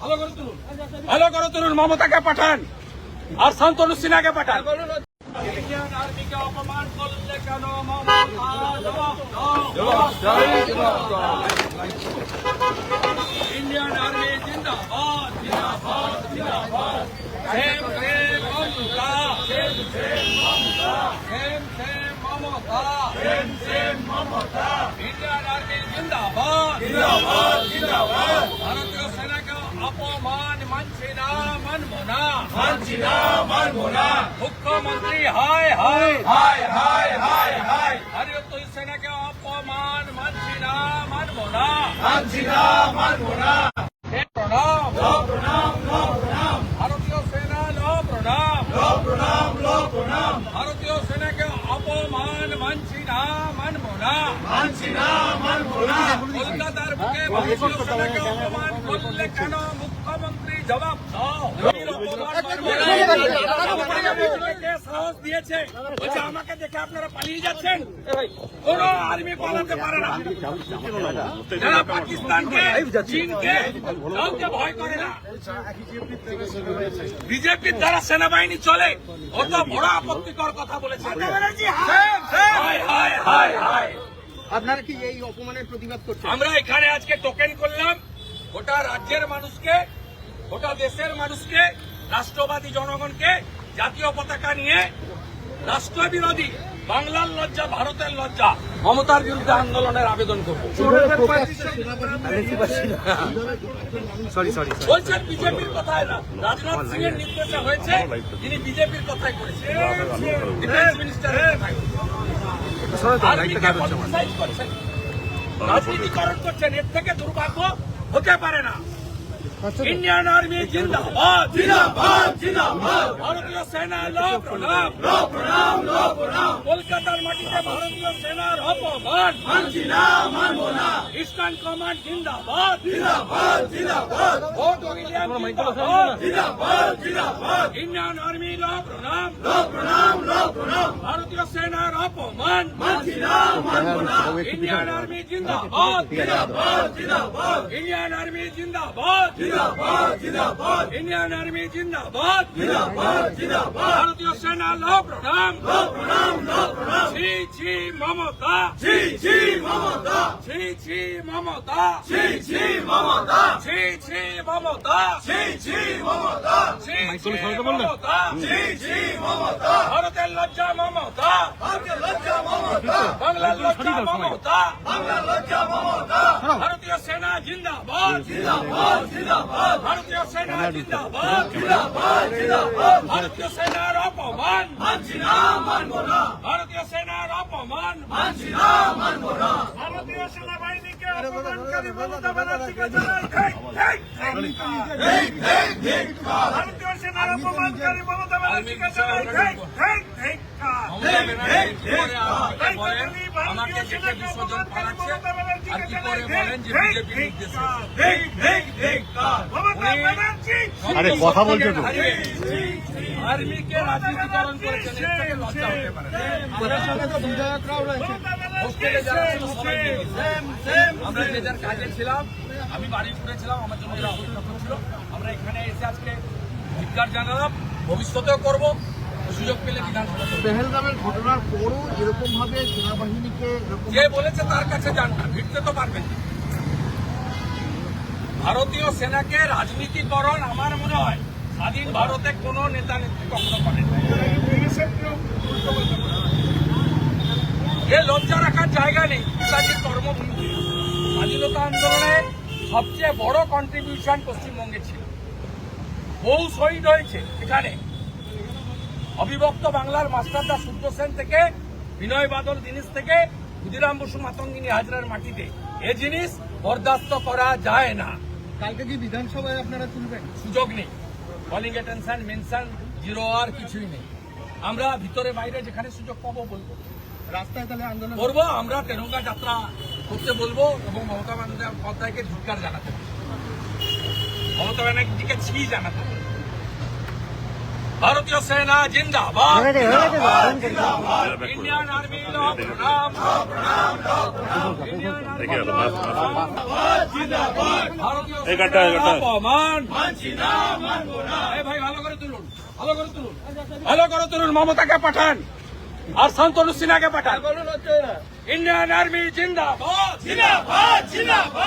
ভালো করে তুলুন। মমতাকে পাঠান আর শান্তনু সিনহাকে পাঠান। ইন্ডিয়ান আর্মি জিন্দাবাদ জিন্দাবাদ জিন্দাবাদ। অপমান মানছি না মানবো না মানছি না মানবো না মুখ্যমন্ত্রী হায় হায় হায় হায় হায় হায় ভারতীয় সেনাকে অপমান মানছি না মানবো না মানছি না মানবো না প্রণাম প্রণাম প্রণাম ভারতীয় সেনা ল প্রণাম ল প্রণাম ল প্রণাম ভারতীয় সেনাকে অপমান মানছি না মানবো না মানছি না মানবো না কলকাতার বুকে ভারতীয় সেনাকে অপমান করলে আমাকে দেখে আপনারা পালিয়ে যাচ্ছেন আর্মি পারে না পাকিস্তানকে ভয় করে না বিজেপির দ্বারা সেনাবাহিনী চলে অত বড় আপত্তিকর কথা বলেছে হায় হায় হায় হায় আপনারা কি এই অপমানের প্রতিবাদ করছেন? আমরা এখানে আজকে টোকেন করলাম, গোটা রাজ্যের মানুষকে, গোটা দেশের মানুষকে, রাষ্ট্রবাদী জনগণকে জাতীয় পতাকা নিয়ে রাষ্ট্রবিরোধী, বাংলার লজ্জা, ভারতের লজ্জা। মমতার বিরুদ্ধে আন্দোলনের আবেদন করব। সরি সরি বলছেন বিজেপির কথায় না রাজনাথ সিং এর নির্দেশে হয়েছে তিনি বিজেপির কথাই ডিফেন্স মিনিস্টারের রাজনীতিকরণ করছেন এর থেকে দুর্ভাগ্য হতে পারে না। ইন্ডিয়ান আর্মি জিন্দাবাদ জিন্দাবাদ জিন্দাবাদ ভারতীয় সেনা লো প্রণাম লো প্রণাম লো প্রণাম কলকাতার মাটিতে ভারতীয় সেনার অপমান মানছি না মানবো না ইস্টার্ন কমান্ড জিন্দাবাদ জিন্দাবাদ জিন্দাবাদ ভোট উইলিয়াম জিন্দাবাদ জিন্দাবাদ জিন্দাবাদ ইন্ডিয়ান আর্মি লো প্রণাম লো প্রণাম লো প্রণাম ভারতীয় সেনার অপমান। মানছি না মানবো না ইন্ডিয়ান আর্মি জিন্দাবাদ। জিন্দাবাদ জিন্দাবাদ ইন্ডিয়ান আর্মি জিন্দাবাদ। জিন্দাবাদ জিন্দাবাদ ইন্ডিয়ান আর্মি জিন্দাবাদ। জিন্দাবাদ জিন্দাবাদ ভারতীয় সেনা লো প্রণাম লো প্রণাম লো প্রণাম ছি ছি মমতা। ছি ছি মমতা। ছি ছি মমতা। ছি ছি মমতা ছি ছি মমতা ছি ছি মমতা ছি ছি মমতা ছি ছি মমতা। ভারতের লজ্জা মমতা। ভারতের লজ্জা মমতা। বাংলার লজ্জা মমতা। বাংলার লজ্জা মমতা। ভারতীয় সেনা জিন্দাবাদ। জিন্দাবাদ জিন্দাবাদ। ভারতীয় সেনা জিন্দাবাদ। জিন্দাবাদ জিন্দাবাদ। ভারতীয় সেনার অপমান। মানছি না মানবো না। ভারতীয় সেনার অপমান। মানছি না মানবো না। ভারতীয় সেনাবাহিনীকে অপমানকারী মমতা ব্যানার্জিকে জানাই ভারতীয় সেনার অপমানকারী মমতা ব্যানার্জিকে জানাই বলি ভারতীয় সেনাকে অপমানকারী মমতা ব্যানার্জিকে জানাই ধিক, ধিক, ধিক, ধিক, ধিক, ধিক, মমতা ব্যানার্জি? আরে কথা বলছে তো। আর্মিকে রাজনীতিকরণ করেছেন এর থেকে লজ্জা হতে পারে। হোস্টেলে যারা ছিল সবাই। আমরা যে যার কাজে ছিলাম আমি বাড়ি ঘুরেছিলাম আমার জন্য এরা অপেক্ষা করছিল। আমরা এখানে এসে আজকে ধিক্কার জানালাম। ভবিষ্যতেও করব। সুযোগ পেলে বিধানসভা পেহেলগামের ঘটনার পরও এরকম ভাবে সেনাবাহিনীকে যে বলেছে তার কাছে যান না ভিড়তে তো পারবেন ভারতীয় সেনাকে রাজনীতিকরণ আমার মনে হয় স্বাধীন ভারতে কোনো নেতা নেত্রী কখনো করেন। এ লজ্জা রাখার জায়গা নেই নেতাজির কর্মভূমি স্বাধীনতা আন্দোলনে সবচেয়ে বড় কন্ট্রিবিউশন পশ্চিমবঙ্গে ছিল। বহু শহীদ হয়েছে এখানে। অবিভক্ত বাংলার মাস্টারদা সূর্য সেন থেকে বিনয় বাদল জিনিস থেকে ক্ষুদিরাম বসু মাতঙ্গিনী হাজরার মাটিতে। এ জিনিস বরদাস্ত করা যায় না। কালকে কি বিধানসভায় আপনারা তুলবেন? সুযোগ নেই। কলিং অ্যাটেনশন মেনশন জিরো আর কিছুই নেই। আমরা ভিতরে বাইরে যেখানে সুযোগ পাবো বলব। রাস্তায় তাহলে আন্দোলন করব আমরা তেরঙ্গা যাত্রা করতে বলব এবং মমতা বন্দ্যোপাধ্যায়কে ধিক্কার জানাতে বলব। মমতা ব্যানার্জিকে ছি জানাতে। ভারতীয় সেনা জিন্দাবাদ। ইন্ডিয়ান আর্মি ভাই ভালো করে তুলুন ভালো করে তুলুন। ভালো করে তুলুন মমতাকে পাঠান আর শান্তনু সিনহাকে পাঠান। ইন্ডিয়ান আর্মি জিন্দাবাদ। জিন্দাবাদ জিন্দাবাদ।